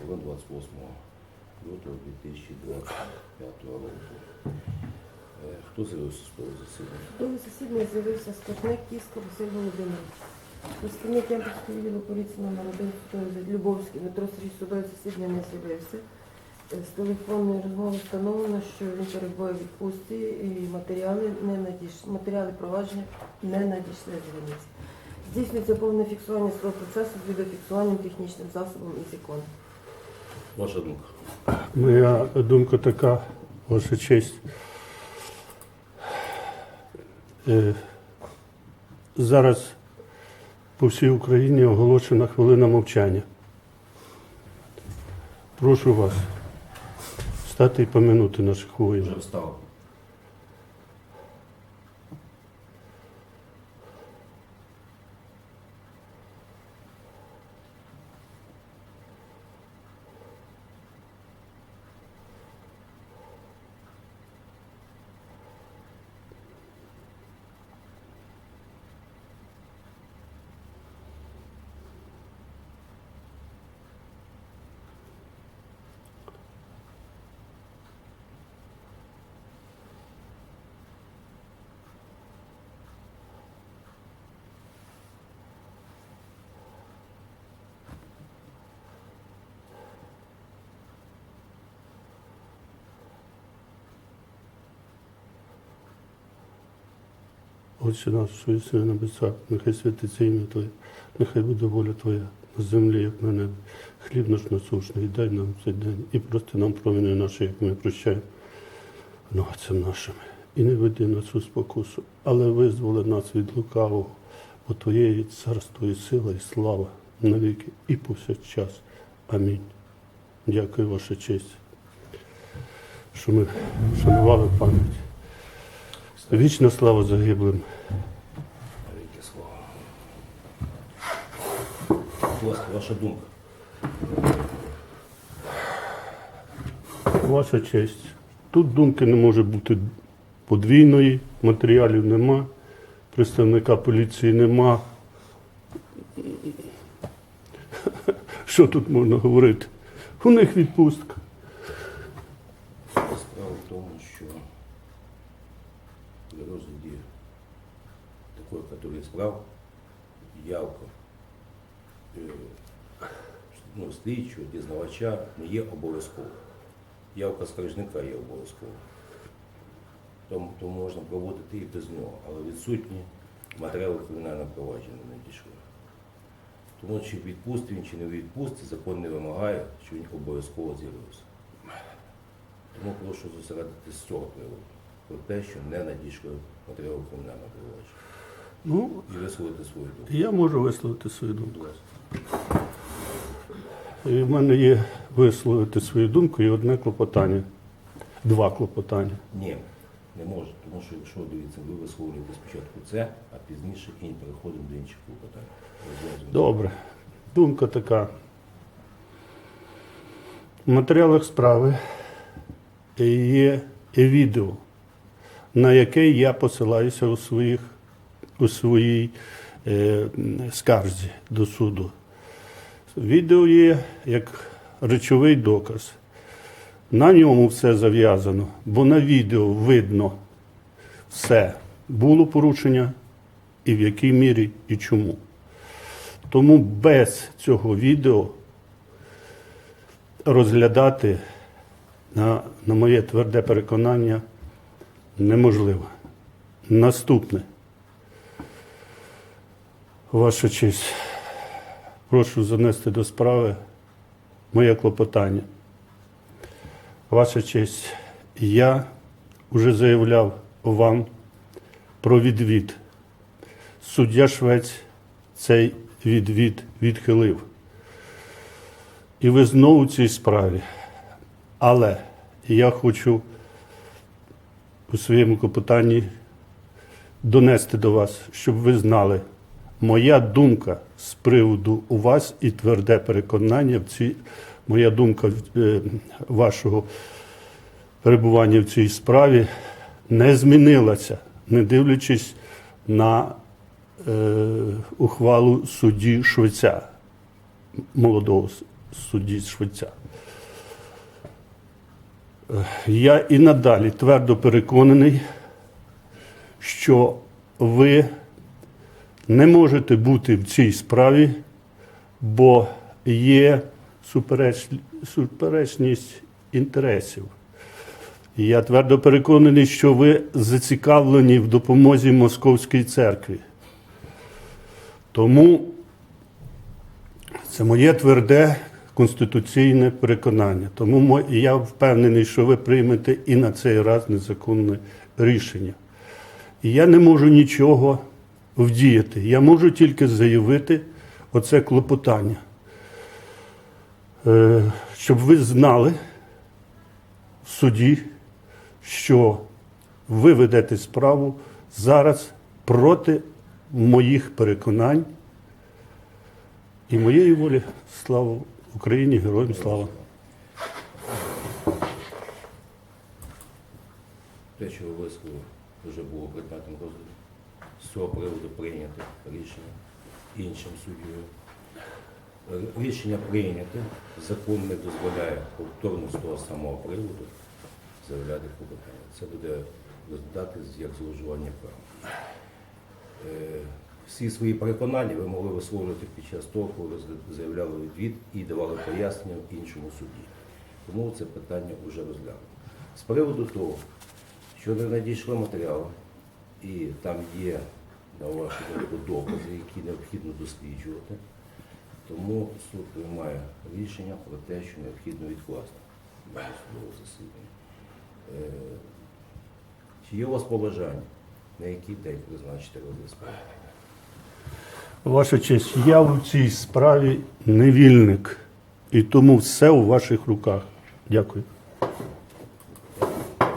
хвилин 28 лютого 2025 року. Е, Хто з'явився з того засідання? До засідання з'явився скаржник Кіска Василь Володимирович. Представник Ямпільського відділу поліції номер 1 судовий Любовський Дмитро Сергій судове засідання не з'явився. Е, З телефонної розмови встановлено, що він перебуває в відпустці і матеріали не надійшли. Матеріали провадження не надійшли з границі. Здійснюється повне фіксування свого процесу з відеофіксуванням технічним засобом і законом. Ваша думка? Моя думка така, ваша честь. Е, Зараз по всій Україні оголошена хвилина мовчання. Прошу вас стати і поминути наших Вже воїнів. Отче наш, що єси на небесах, нехай святиться ім'я Твоє, нехай буде воля Твоя на землі, як на небі. Хліб наш насушний, дай нам цей день і прости нам провини наші, як ми прощаємо винуватцям нашим. І не веди нас у спокусу, але визволи нас від лукавого, бо Твоє є царство і сила, і слава навіки, і повсякчас. Амінь. Дякую, ваша честь, що ми шанували пам'ять. Вічна слава загиблим. Будь ваша думка. Ваша честь. Тут думки не може бути подвійної, матеріалів нема, представника поліції нема. Що тут можна говорити? У них відпустка. Справа в тому, що при розгляді категорії справ явка е, ну, слідчого, дізнавача не є обов'язковою. Явка скаржника є обов'язковою. Тому, тому можна проводити і без нього, але відсутні матеріали кримінального провадження не надійшли. Тому чи в відпустці він, чи не в відпустці, закон не вимагає, що він обов'язково з'явився. Тому прошу зосередитися з цього приводу, про те, що не надійшли матеріали кримінального провадження. Ну, І висловити свою думку. я можу висловити свою думку. І в мене є висловити свою думку і одне клопотання. Два клопотання. Ні, не може, тому що якщо дивіться, ви висловлюєте спочатку це, а пізніше і переходимо до інших клопотань. Розв'язуємо. Добре. Думка така. В матеріалах справи є відео, на яке я посилаюся у, своїх, у своїй е, скарзі до суду. Відео є як речовий доказ. На ньому все зав'язано, бо на відео видно все. Було порушення, і в якій мірі, і чому. Тому без цього відео розглядати, на, на моє тверде переконання, неможливо. Наступне. Ваша честь, прошу занести до справи моє клопотання. Ваша честь, я вже заявляв вам про відвід. Суддя Швець цей відвід відхилив. І ви знову в цій справі. Але я хочу у своєму клопотанні донести до вас, щоб ви знали, моя думка з приводу у вас і тверде переконання в цій, моя думка е, вашого перебування в цій справі не змінилася, не дивлячись на е, ухвалу судді Швеця молодого судді Швеця. Е, Я і надалі твердо переконаний, що ви не можете бути в цій справі, бо є супереч... суперечність інтересів. І я твердо переконаний, що ви зацікавлені в допомозі Московській церкві. Тому це моє тверде конституційне переконання. Тому я впевнений, що ви приймете і на цей раз незаконне рішення. І я не можу нічого вдіяти. Я можу тільки заявити оце клопотання. Е, Щоб ви знали в суді, що ви ведете справу зараз проти моїх переконань і моєї волі. Слава Україні, героям слава! Ви висловили, вже було предметом розгляду. З цього приводу прийнято рішення іншим суддєю. Е, Рішення прийняте, закон не дозволяє повторно з того самого приводу заявляти клопотання. Це буде розглядатись як зловживання права. Е, Всі свої переконання ви могли висловлювати під час того, коли заявляли відвід і давали пояснення іншому судді. Тому це питання вже розглянуто. З приводу того, що не надійшли матеріали, і там є на вашу думку докази, які необхідно досліджувати, тому суд приймає рішення про те, що необхідно відкласти судове засідання. Е, Чи є у вас побажання, на який день призначити розгляд справи? Ваша честь, я в цій справі невільник, і тому все у ваших руках. Дякую.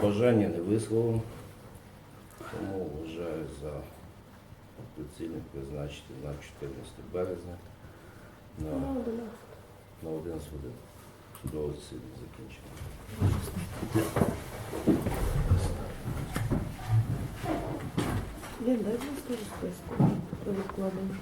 Бажання не висловлено, вважаю за доцільним призначити на 14 березня на, на 11 годин. Судове засідання закінчено. Я дай, вам скажу списку про відкладення.